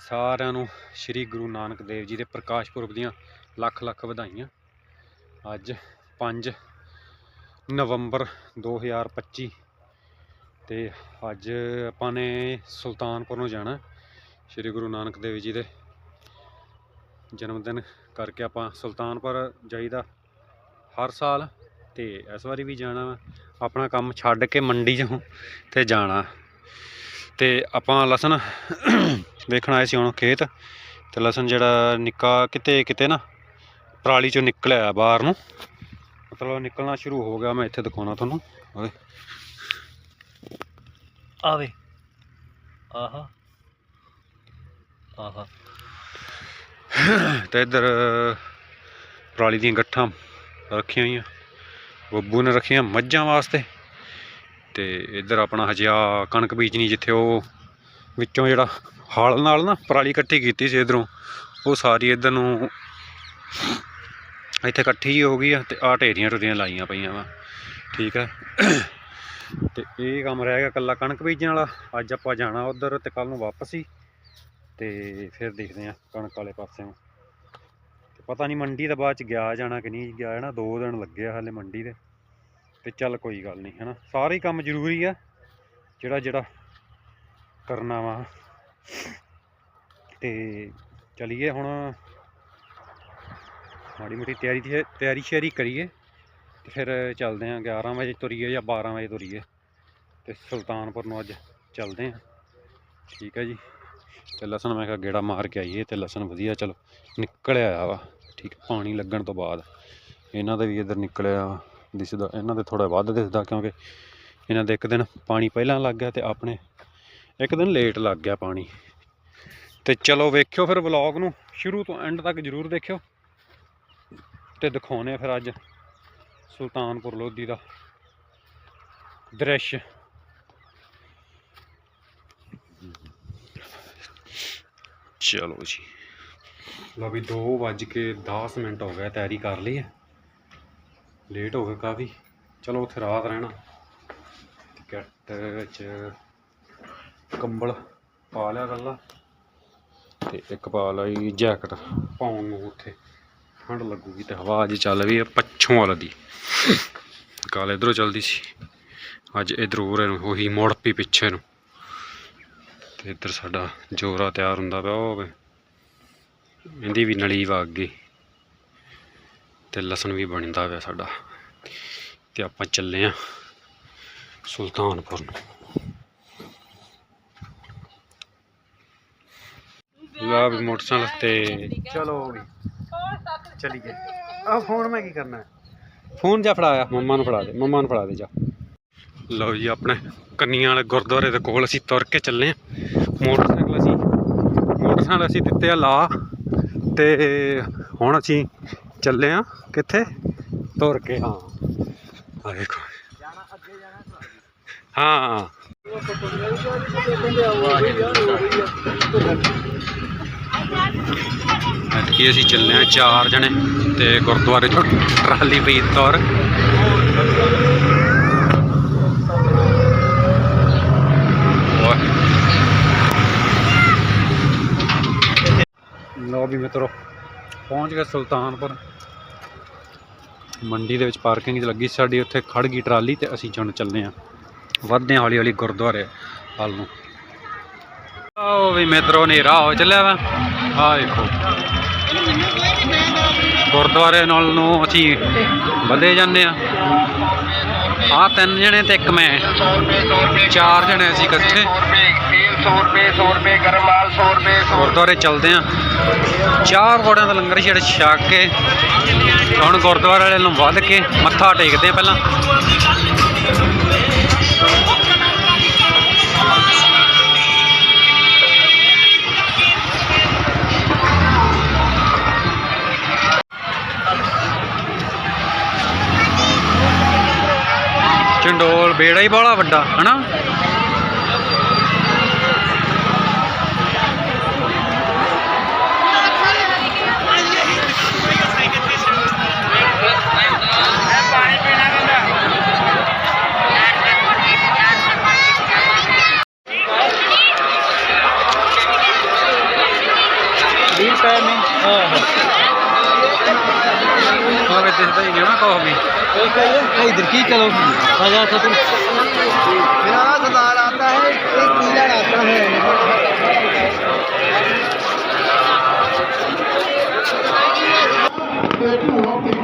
ਸਾਰਿਆਂ ਨੂੰ ਸ੍ਰੀ ਗੁਰੂ ਨਾਨਕ ਦੇਵ ਜੀ ਦੇ ਪ੍ਰਕਾਸ਼ ਪੁਰਬ ਦੀਆਂ ਲੱਖ ਲੱਖ ਵਧਾਈਆਂ। ਅੱਜ 5 ਨਵੰਬਰ 2025 ਤੇ ਅੱਜ ਆਪਾਂ ਨੇ ਸੁਲਤਾਨਪੁਰ ਨੂੰ ਜਾਣਾ। ਸ੍ਰੀ ਗੁਰੂ ਨਾਨਕ ਦੇਵ ਜੀ ਦੇ ਜਨਮ ਦਿਨ ਕਰਕੇ ਆਪਾਂ ਸੁਲਤਾਨਪੁਰ ਜਾਈਦਾ ਹਰ ਸਾਲ ਤੇ ਇਸ ਵਾਰੀ ਵੀ ਜਾਣਾ ਵਾ। ਆਪਣਾ ਕੰਮ ਛੱਡ ਕੇ ਮੰਡੀ 'ਚੋਂ ਤੇ ਜਾਣਾ। ਤੇ ਆਪਾਂ ਲਸਣ ਵੇਖਣ ਆਏ ਸੀ ਹੁਣ ਖੇਤ ਤੇ ਲਸਣ ਜਿਹੜਾ ਨਿੱਕਾ ਕਿਤੇ ਕਿਤੇ ਨਾ ਪਰਾਲੀ ਚੋਂ ਨਿਕਲਿਆ ਬਾਹਰ ਨੂੰ। ਮਤਲਬ ਨਿਕਲਣਾ ਸ਼ੁਰੂ ਹੋ ਗਿਆ ਮੈਂ ਇੱਥੇ ਦਿਖਾਉਣਾ ਤੁਹਾਨੂੰ। ਓਏ ਆਵੇ। ਆਹਾ। ਆਹਾ। ਤੇ ਇੱਧਰ ਪਰਾਲੀ ਦੀਆਂ ਗੱਠਾਂ ਰੱਖੀਆਂ ਹੋਈਆਂ। ਬੱਬੂ ਨੇ ਰੱਖੀਆਂ ਮੱਝਾਂ ਵਾਸਤੇ। ਤੇ ਇੱਧਰ ਆਪਣਾ ਹਜੇ ਕਣਕ ਬੀਜਣੀ ਜਿੱਥੇ ਉਹ ਵਿੱਚੋਂ ਜਿਹੜਾ ਹਾਲ ਨਾਲ ਨਾ ਪਰਾਲੀ ਇਕੱਠੀ ਕੀਤੀ ਸੀ ਇਧਰੋਂ, ਉਹ ਸਾਰੀ ਇੱਧਰ ਨੂੰ ਇੱਥੇ ਇਕੱਠੀ ਹੋ ਗਈ ਆ ਤੇ ਆਹ ਢੇਰੀਆਂ ਟੁਰੀਆਂ ਲਾਈਆਂ ਪਈਆਂ ਵਾ, ਠੀਕ ਹੈ ਤੇ ਇਹ ਕੰਮ ਰਹਿ ਗਿਆ ਕੱਲਾ ਕਣਕ ਬੀਜਣ ਵਾਲਾ, ਅੱਜ ਆਪਾਂ ਜਾਣਾ ਉਧਰ ਤੇ ਕੱਲ ਨੂੰ ਵਾਪਸ ਹੀ ਤੇ ਫਿਰ ਦੇਖਦੇ ਆ ਕਣਕ ਵਾਲੇ ਪਾਸਿਓਂ ਤੇ ਪਤਾ ਨਹੀਂ ਮੰਡੀ ਦਾ ਬਾਅਦ ਚ ਗਿਆ ਜਾਣਾ ਕਿ ਨਹੀਂ, ਗਿਆ ਨਾ ਦੋ ਦਿਨ ਲੱਗੇ ਆ ਹਾਲੇ ਮੰਡੀ ਦੇ। ਤੇ ਚੱਲ ਕੋਈ ਗੱਲ ਨਹੀਂ ਹਨਾ? ਸਾਰੇ ਕੰਮ ਜ਼ਰੂਰੀ ਆ ਜਿਹੜਾ ਜਿਹੜਾ ਕਰਨਾ ਵਾ। ਤੇ ਚਲੀਏ ਹੁਣ ਮਾੜੀ ਮੋਟੀ ਤਿਆਰੀ ਦੀ ਤਿਆਰੀ ਸ਼ਿਆਰੀ ਕਰੀਏ ਤੇ ਫਿਰ ਚੱਲਦੇ ਆ 11 ਵਜੇ ਤੁਰੀਏ ਜਾਂ 12 ਵਜੇ ਤੁਰੀਏ। ਤੇ ਸੁਲਤਾਨਪੁਰ ਨੂੰ ਅੱਜ ਚੱਲਦੇ ਆ। ਠੀਕ ਹੈ ਜੀ। ਤੇ ਲਸਣ ਮੈਂ ਕਿਹਾ ਗੇੜਾ ਮਾਰ ਕੇ ਆਈਏ ਤੇ ਲਸਣ ਵਧੀਆ ਚਲੋ ਨਿਕਲ ਆਇਆ ਵਾ। ਠੀਕ ਪਾਣੀ ਲੱਗਣ ਤੋਂ ਬਾਅਦ। ਇਹਨਾਂ ਦਾ ਵੀ ਇੱਧਰ ਨਿਕਲਿਆ ਵਾ, ਦਿਸਦਾ, ਇਹਨਾਂ ਦੇ ਥੋੜਾ ਵੱਧ ਦਿਸਦਾ ਕਿਉਂਕਿ ਇਹਨਾਂ ਦੇ ਇੱਕ ਦਿਨ ਪਾਣੀ ਪਹਿਲਾਂ ਲੱਗ ਗਿਆ ਤੇ ਆਪਣੇ ਇੱਕ ਦਿਨ ਲੇਟ ਲੱਗ ਗਿਆ ਪਾਣੀ। ਤੇ ਚਲੋ ਵੇਖਿਓ ਫਿਰ ਵਲੌਗ ਨੂੰ, ਸ਼ੁਰੂ ਤੋਂ ਐਂਡ ਤੱਕ ਜਰੂਰ ਦੇਖਿਓ ਤੇ ਦਿਖਾਉਨੇ ਆ ਫਿਰ ਅੱਜ ਸੁਲਤਾਨਪੁਰ ਲੋਧੀ ਦਾ ਦ੍ਰਿਸ਼। ਚਲੋ ਜੀ। ਲਓ ਵੀ 2 ਵੱਜ ਕੇ 10 ਮਿੰਟ ਹੋ ਗਿਆ ਤਿਆਰੀ ਕਰ ਲਈ ਹੈ ਲੇਟ ਹੋ ਗਏ ਕਾਫੀ। ਚਲੋ ਉੱਥੇ ਰਾਤ ਰਹਿਣਾ। ਕੈਟ ਚ ਕੰਬਲ ਪਾ ਲਿਆ ਗੱਲਾ ਤੇ ਇੱਕ ਪਾ ਲਈ ਜੈਕਟ ਪਾਉਣ ਨੂੰ ਉੱਥੇ। ਠੰਡ ਲੱਗੂਗੀ ਤੇ ਹਵਾ ਅੱਜ ਚੱਲ ਰਹੀ ਹੈ ਪੱਛੋਂ ਵਾਲਾ ਦੀ। ਕੱਲ ਇਧਰੋਂ ਚੱਲਦੀ ਸੀ। ਅੱਜ ਇਧਰੋਂ ਉਹੀ ਮੋੜ ਪਈ ਪਿੱਛੇ ਨੂੰ। ਤੇ ਇੱਧਰ ਸਾਡਾ ਜੋਰਾ ਤਿਆਰ ਹੁੰਦਾ ਪਿਆ ਉਹ ਵੇ। ਇਹਦੀ ਵੀ ਨਲੀ ਵਗ ਗਈ ਤੇ ਲਸਣ ਵੀ ਬਣਦਾ ਪਿਆ ਸਾਡਾ। ਤੇ ਆਪਾਂ ਚੱਲੇ ਆ ਸੁਲਤਾਨਪੁਰ ਨੂੰ। ਲਾ ਵੀ ਮੋਟਰਸਾਈਕਲ ਤੇ ਚਲੋ ਵੀ ਚਲੀਏ। ਆ ਫੋਨ ਮੈਂ ਕੀ ਕਰਨਾ? ਫੋਨ ਜਾ ਫੜਾਇਆ ਮੰਮਾ ਨੂੰ ਫੜਾ ਦੇ ਮੰਮਾ ਨੂੰ ਫੜਾ ਦੇ ਜਾ। ਲਓ ਜੀ ਆਪਣੇ ਕੰਨੀਆਂ ਵਾਲੇ ਗੁਰਦੁਆਰੇ ਦੇ ਕੋਲ ਅਸੀਂ ਤੁਰ ਕੇ ਚੱਲੇ ਆ। ਮੋਟਰਸਾਈਕਲ ਅਸੀਂ ਮੋਟਰਸਾਈਕਲ ਅਸੀਂ ਦਿੱਤੇ ਆ ਲਾ। ਤੇ ਹੁਣ ਅਸੀਂ ਚੱਲੇ ਆ। ਕਿੱਥੇ? ਤੁਰ ਕੇ ਹਾਂ। ਆ ਦੇਖੋ। ਹਾਂ। ਐਤਕੀ ਅਸੀਂ ਚੱਲੇ ਆ ਚਾਰ ਜਣੇ ਤੇ ਗੁਰਦੁਆਰੇ ਤੋਂ ਟਰਾਲੀ ਪਈ ਤੁਰ। ਲਓ ਵੀ ਮਿੱਤਰੋ ਪਹੁੰਚ ਗਏ ਸੁਲਤਾਨਪੁਰ। ਮੰਡੀ ਦੇ ਵਿੱਚ ਪਾਰਕਿੰਗ ਲੱਗੀ ਸਾਡੀ, ਉੱਥੇ ਖੜ ਗਈ ਟਰਾਲੀ ਤੇ ਅਸੀਂ ਚੁਣ ਚੱਲੇ ਆ ਵੱਧਦੇ ਹਾਂ ਹੌਲੀ ਹੌਲੀ ਗੁਰਦੁਆਰੇ ਵੱਲ ਨੂੰ। ਆਓ ਵੀ ਮਿੱਤਰੋ, ਹਨੇਰਾ ਹੋ ਚੱਲਿਆ ਵਾ। ਆ ਦੇਖੋ। ਗੁਰਦੁਆਰੇ ਨਾਲ ਨੂੰ ਅਸੀਂ ਵਧੇ ਜਾਂਦੇ ਆ ਆ ਤਿੰਨ ਜਣੇ ਤੇ ਇੱਕ ਮੈਂ। ਚਾਰ ਜਣੇ ਅਸੀਂ ਇਕੱਠੇ। ਗੁਰਦੁਆਰੇ ਚਲਦੇ ਆ ਚਾਰ ਕੋੜਿਆਂ ਦਾ ਲੰਗਰ ਛੇੜ ਛਕ ਕੇ, ਹੁਣ ਗੁਰਦੁਆਰੇ ਵਾਲੇ ਨੂੰ ਵੱਧ ਕੇ ਮੱਥਾ ਟੇਕਦੇ ਆ ਪਹਿਲਾਂ। ਚੰਡੋਲ ਬੇੜਾ ਹੀ ਬਾਲਾ ਵੱਡਾ, ਹਨਾ? इधर की चलो आजा तो तुम मेरा सरदार आता है एक पीला आता है ਉਹ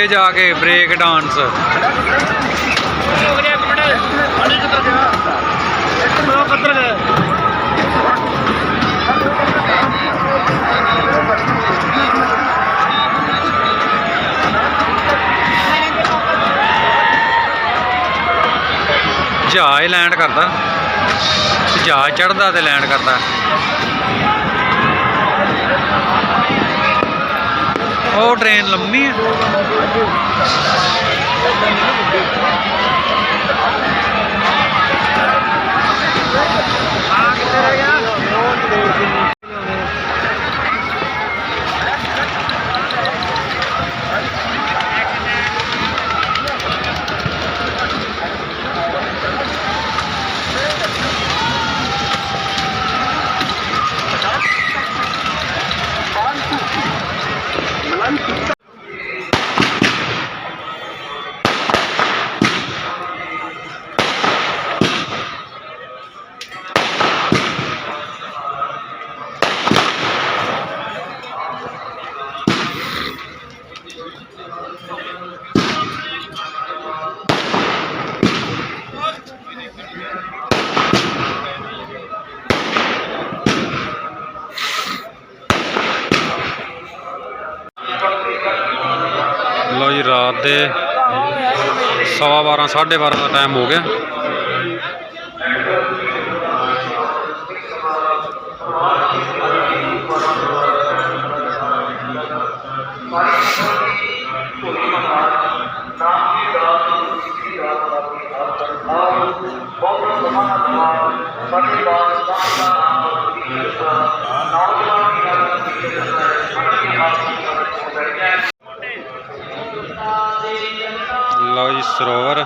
ਦੇਖੀਏ ਜਾ ਕੇ ਬ੍ਰੇਕ ਡਾਂਸ ਜਹਾਜ਼ ਲੈਂਡ ਕਰਦਾ। ਜਹਾਜ਼ ਚੜਦਾ ਤੇ ਲੈਂਡ ਕਰਦਾ। ਉਹ ਟ੍ਰੇਨ ਲੰਮੀ ਹੈ। ਰਾਤ ਦੇ ਸਵਾ 12 12:30 ਦਾ ਟਾਈਮ ਹੋ ਗਿਆ। ਸਰੋਵਰ।